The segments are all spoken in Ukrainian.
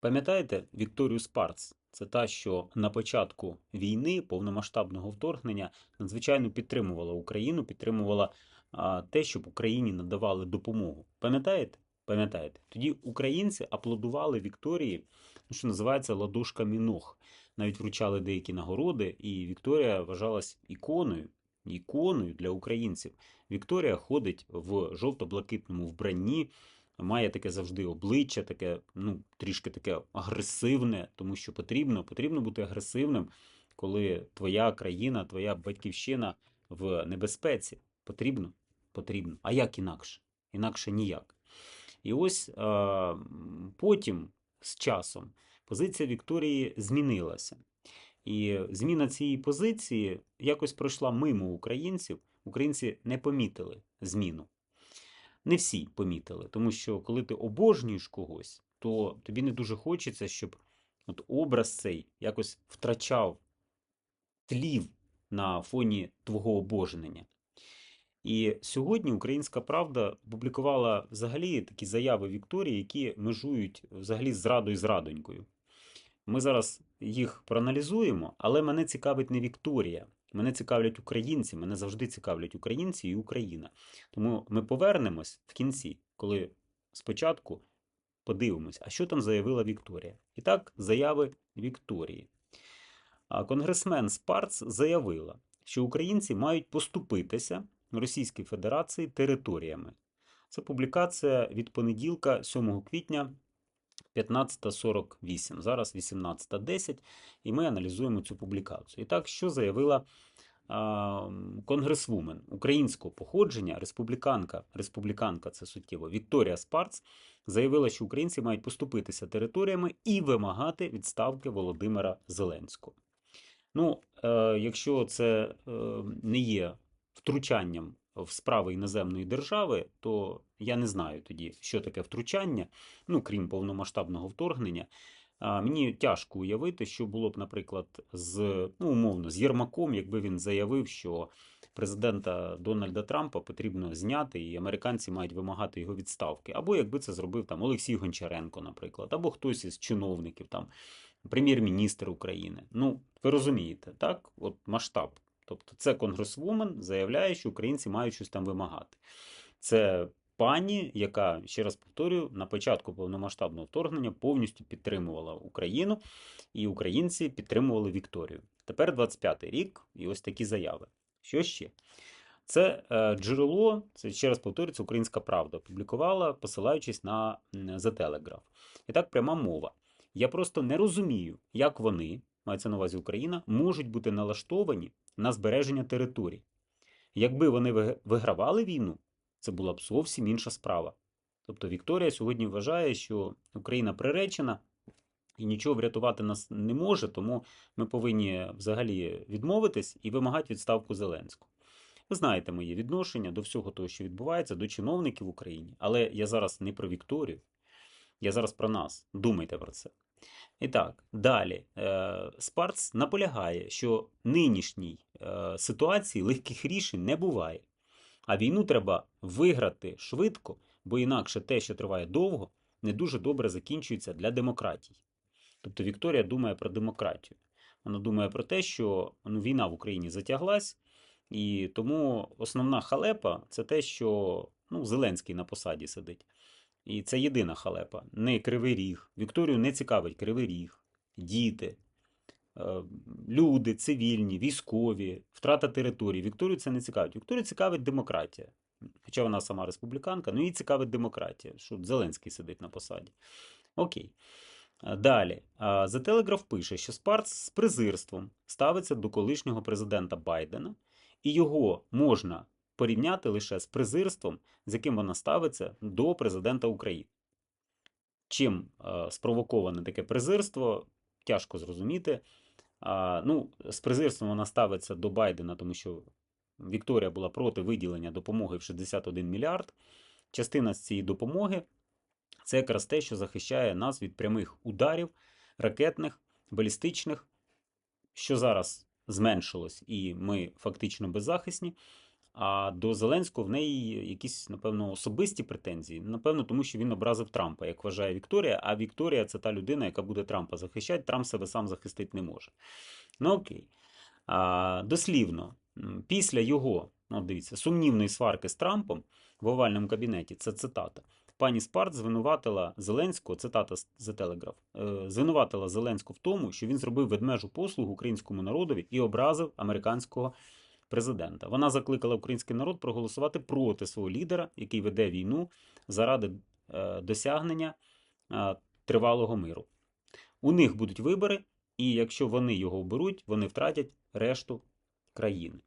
Пам'ятаєте Вікторію Спарц? Це та, що на початку війни, повномасштабного вторгнення, надзвичайно підтримувала Україну, підтримувала а, те, щоб Україні надавали допомогу. Пам'ятаєте? Пам'ятаєте? Тоді українці аплодували Вікторії, ну, що називається ладошками ног. Навіть вручали деякі нагороди, і Вікторія вважалась іконою, іконою для українців. Вікторія ходить в жовто-блакитному вбранні, має таке завжди обличчя, таке, ну, трішки таке агресивне, тому що потрібно, потрібно бути агресивним, коли твоя країна, твоя батьківщина в небезпеці. Потрібно? Потрібно. А як інакше? Інакше ніяк. І ось е, потім, з часом, позиція Вікторії змінилася. І зміна цієї позиції якось пройшла мимо українців. Українці не помітили зміну. Не всі помітили, тому що коли ти обожнюєш когось, то тобі не дуже хочеться, щоб от образ цей якось втрачав, тлів на фоні твого обожнення. І сьогодні Українська Правда публікувала взагалі такі заяви Вікторії, які межують взагалі з зрадою з радонькою. Ми зараз їх проаналізуємо, але мене цікавить не Вікторія. Мене цікавлять українці, мене завжди цікавлять українці і Україна. Тому ми повернемось в кінці, коли спочатку подивимось, а що там заявила Вікторія. І так, заяви Вікторії. Конгресмен Спарц заявила, що українці мають поступитися Російській Федерації територіями. Це публікація від понеділка, 7 квітня 15.48. Зараз 18.10, і ми аналізуємо цю публікацію. І так, що заявила конгресвумен українського походження, республіканка, республіканка це суттєво, Вікторія Спарц, заявила, що українці мають поступитися територіями і вимагати відставки Володимира Зеленського. Ну, е, якщо це е, не є втручанням в справи іноземної держави, то я не знаю тоді, що таке втручання, ну крім повномасштабного вторгнення. Мені тяжко уявити, що було б, наприклад, з ну умовно з Єрмаком, якби він заявив, що президента Дональда Трампа потрібно зняти, і американці мають вимагати його відставки. Або якби це зробив там Олексій Гончаренко, наприклад, або хтось із чиновників, там прем'єр-міністр України. Ну, ви розумієте, так? От масштаб. Тобто, це конгресвумен заявляє, що українці мають щось там вимагати. Це пані, яка, ще раз повторюю, на початку повномасштабного вторгнення повністю підтримувала Україну, і українці підтримували Вікторію. Тепер 25-й рік, і ось такі заяви. Що ще? Це е, джерело, це ще раз повторюю, це Українська Правда, публікувала, посилаючись на The Telegraph. І так пряма мова. Я просто не розумію, як вони, мається на увазі Україна, можуть бути налаштовані на збереження територій. Якби вони вигравали війну, це була б зовсім інша справа. Тобто Вікторія сьогодні вважає, що Україна приречена і нічого врятувати нас не може, тому ми повинні взагалі відмовитись і вимагати відставку Зеленського. Ви знаєте моє відношення до всього того, що відбувається, до чиновників в Україні. Але я зараз не про Вікторію, я зараз про нас. Думайте про це. І так, далі. Е, Спарц наполягає, що нинішній е, ситуації легких рішень не буває. А війну треба виграти швидко, бо інакше те, що триває довго, не дуже добре закінчується для демократій. Тобто Вікторія думає про демократію. Вона думає про те, що ну, війна в Україні затяглась, і тому основна халепа це те, що ну, Зеленський на посаді сидить. І це єдина халепа, не кривий ріг. Вікторію не цікавить кривий ріг, діти, е, люди, цивільні, військові, втрата території. Вікторію це не цікавить. Вікторію цікавить демократія. Хоча вона сама республіканка, ну їй цікавить демократія, що Зеленський сидить на посаді. Окей. Е, Далі. А, The Telegraph пише, що Спарц з презирством ставиться до колишнього президента Байдена, і його можна порівняти лише з презирством, з яким вона ставиться до президента України. Чим е, спровоковане таке презирство, тяжко зрозуміти. Ну, з презирством вона ставиться до Байдена, тому що Вікторія була проти виділення допомоги в 61 мільярд. Частина з цієї допомоги це якраз те, що захищає нас від прямих ударів, ракетних, балістичних, що зараз зменшилось, і ми фактично беззахисні. А до Зеленського в неї якісь, напевно, особисті претензії. Напевно, тому що він образив Трампа, як вважає Вікторія. А Вікторія це та людина, яка буде Трампа захищати. Трамп себе сам захистити не може. Ну окей. А, дослівно, після його, ну дивіться, сумнівної сварки з Трампом в овальному кабінеті, це цитата. Пані Спарт звинуватила Зеленського, цитата з е, звинуватила Зеленського в тому, що він зробив ведмежу послугу українському народові і образив американського президента. Вона закликала український народ проголосувати проти свого лідера, який веде війну заради е, досягнення е, тривалого миру. У них будуть вибори, і якщо вони його оберуть, вони втратять решту країни.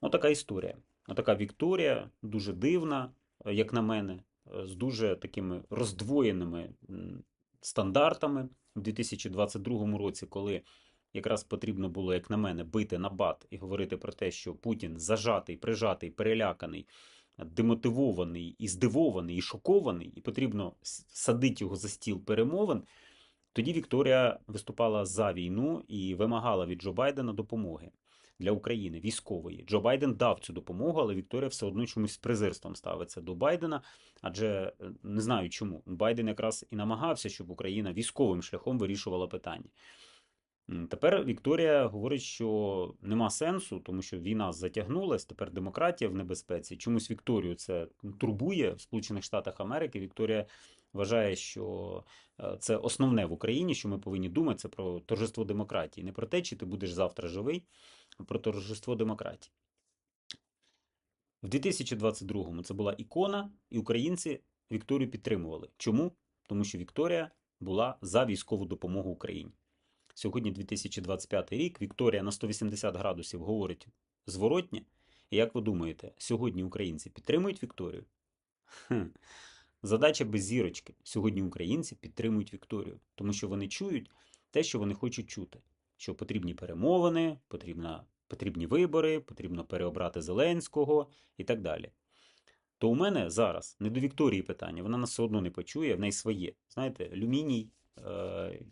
Отака історія. Отака Вікторія, дуже дивна, е, як на мене, з дуже такими роздвоєними стандартами у 2022 році, коли якраз потрібно було, як на мене, бити на бат і говорити про те, що Путін зажатий, прижатий, переляканий, демотивований і здивований, і шокований, і потрібно садити його за стіл перемовин. Тоді Вікторія виступала за війну і вимагала від Джо Байдена допомоги для України військової. Джо Байден дав цю допомогу, але Вікторія все одно чомусь з презирством ставиться до Байдена, адже е, не знаю чому. Байден якраз і намагався, щоб Україна військовим шляхом вирішувала питання. Тепер Вікторія говорить, що нема сенсу, тому що війна затягнулась, тепер демократія в небезпеці. Чомусь Вікторію це турбує в Сполучених Штатах Америки. Вікторія вважає, що е, це основне в Україні, що ми повинні думати, це про торжество демократії. Не про те, чи ти будеш завтра живий, а про торжество демократії. В 2022-му це була ікона, і українці Вікторію підтримували. Чому? Тому що Вікторія була за військову допомогу Україні. Сьогодні 2025 рік. Вікторія на 180 градусів говорить зворотнє. І як ви думаєте, сьогодні українці підтримують Вікторію? Хм. Задача без зірочки. Сьогодні українці підтримують Вікторію, тому що вони чують те, що вони хочуть чути. Що потрібні перемовини, потрібна, потрібні вибори, потрібно переобрати Зеленського і так далі. То у мене зараз не до Вікторії питання, вона нас все одно не почує, в неї своє. Знаєте, люміній, е,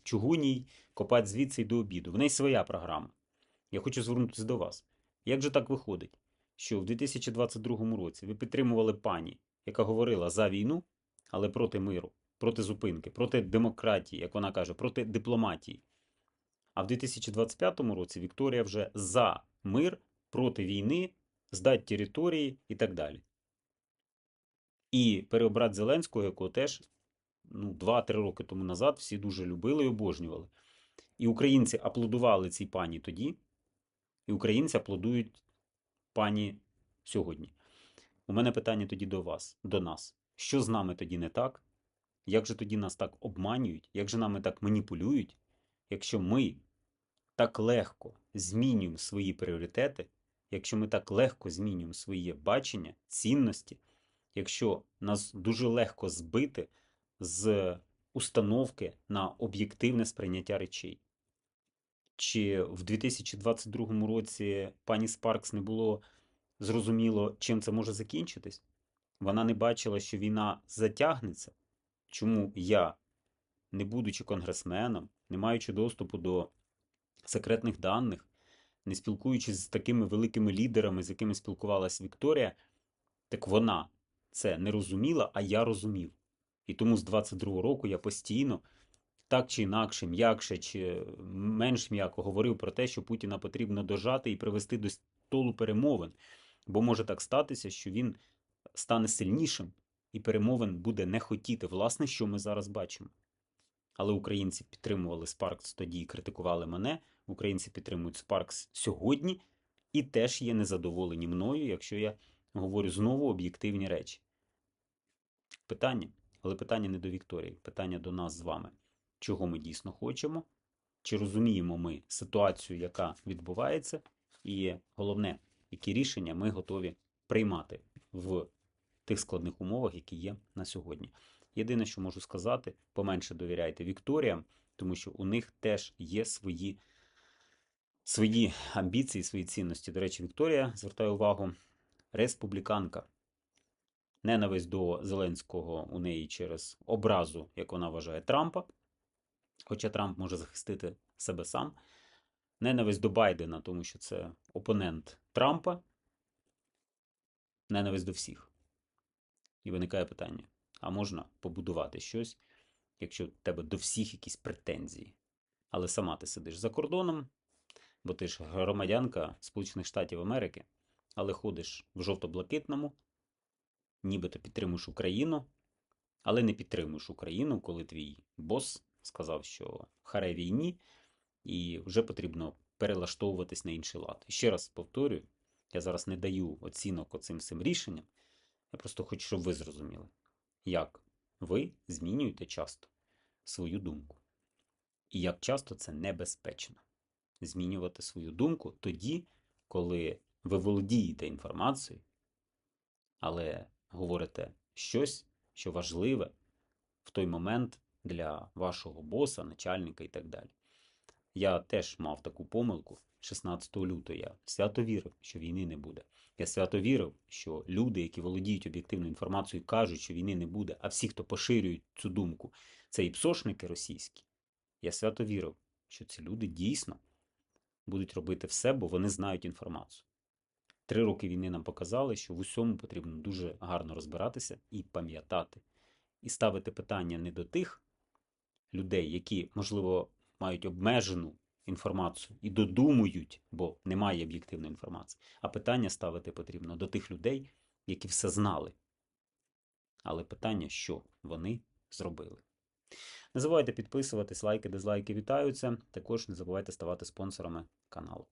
чугуній, копать звідси й до обіду. В неї своя програма. Я хочу звернутися до вас. Як же так виходить, що в 2022 році ви підтримували пані, яка говорила за війну, але проти миру, проти зупинки, проти демократії, як вона каже, проти дипломатії. А в 2025 році Вікторія вже за мир, проти війни, здать території і так далі. І переобрати Зеленського, якого теж ну, 2-3 роки тому назад всі дуже любили і обожнювали. І українці аплодували цій пані тоді, і українці аплодують пані сьогодні. У мене питання тоді до вас, до нас. Що з нами тоді не так? Як же тоді нас так обманюють? Як же нами так маніпулюють, якщо ми так легко змінюємо свої пріоритети, якщо ми так легко змінюємо своє бачення, цінності, якщо нас дуже легко збити з установки на об'єктивне сприйняття речей? Чи в 2022 році пані Спаркс не було зрозуміло, чим це може закінчитись? Вона не бачила, що війна затягнеться. Чому я, не будучи конгресменом, не маючи доступу до секретних даних, не спілкуючись з такими великими лідерами, з якими спілкувалась Вікторія, так вона це не розуміла, а я розумів. І тому з 22-го року я постійно так чи інакше, м'якше чи менш м'яко говорив про те, що Путіна потрібно дожати і привести до столу перемовин. Бо може так статися, що він стане сильнішим і перемовин буде не хотіти, власне, що ми зараз бачимо. Але українці підтримували Спаркс тоді і критикували мене. Українці підтримують Спаркс сьогодні і теж є незадоволені мною, якщо я говорю знову об'єктивні речі. Питання, але питання не до Вікторії, питання до нас з вами. Чого ми дійсно хочемо? Чи розуміємо ми ситуацію, яка відбувається, і головне, які рішення ми готові приймати в тих складних умовах, які є на сьогодні. Єдине, що можу сказати, поменше довіряйте Вікторіям, тому що у них теж є свої, свої амбіції, свої цінності. До речі, Вікторія, звертаю увагу, республіканка. Ненависть до Зеленського у неї через образу, як вона вважає, Трампа. Хоча Трамп може захистити себе сам. Ненависть до Байдена, тому що це опонент Трампа. ненависть до всіх. І виникає питання: а можна побудувати щось, якщо в тебе до всіх якісь претензії? Але сама ти сидиш за кордоном, бо ти ж громадянка Сполучених Штатів Америки, але ходиш в жовто-блакитному, нібито підтримуєш Україну, але не підтримуєш Україну, коли твій бос сказав, що харе війні, і вже потрібно перелаштовуватись на інший лад. Ще раз повторюю, я зараз не даю оцінок оцим всім рішенням. Я просто хочу, щоб ви зрозуміли, як ви змінюєте часто свою думку. І як часто це небезпечно змінювати свою думку тоді, коли ви володієте інформацією, але говорите щось, що важливе в той момент для вашого боса, начальника і так далі. Я теж мав таку помилку 16 лютого. Я свято вірив, що війни не буде. Я свято вірив, що люди, які володіють об'єктивною інформацією, кажуть, що війни не буде, а всі, хто поширюють цю думку, це і псошники російські. Я свято вірив, що ці люди дійсно будуть робити все, бо вони знають інформацію. Три роки війни нам показали, що в усьому потрібно дуже гарно розбиратися і пам'ятати, і ставити питання не до тих людей, які, можливо, мають обмежену інформацію і додумують, бо немає об'єктивної інформації. А питання ставити потрібно до тих людей, які все знали. Але питання, що вони зробили. Не забувайте підписуватись, лайки, дизлайки вітаються. Також не забувайте ставати спонсорами каналу.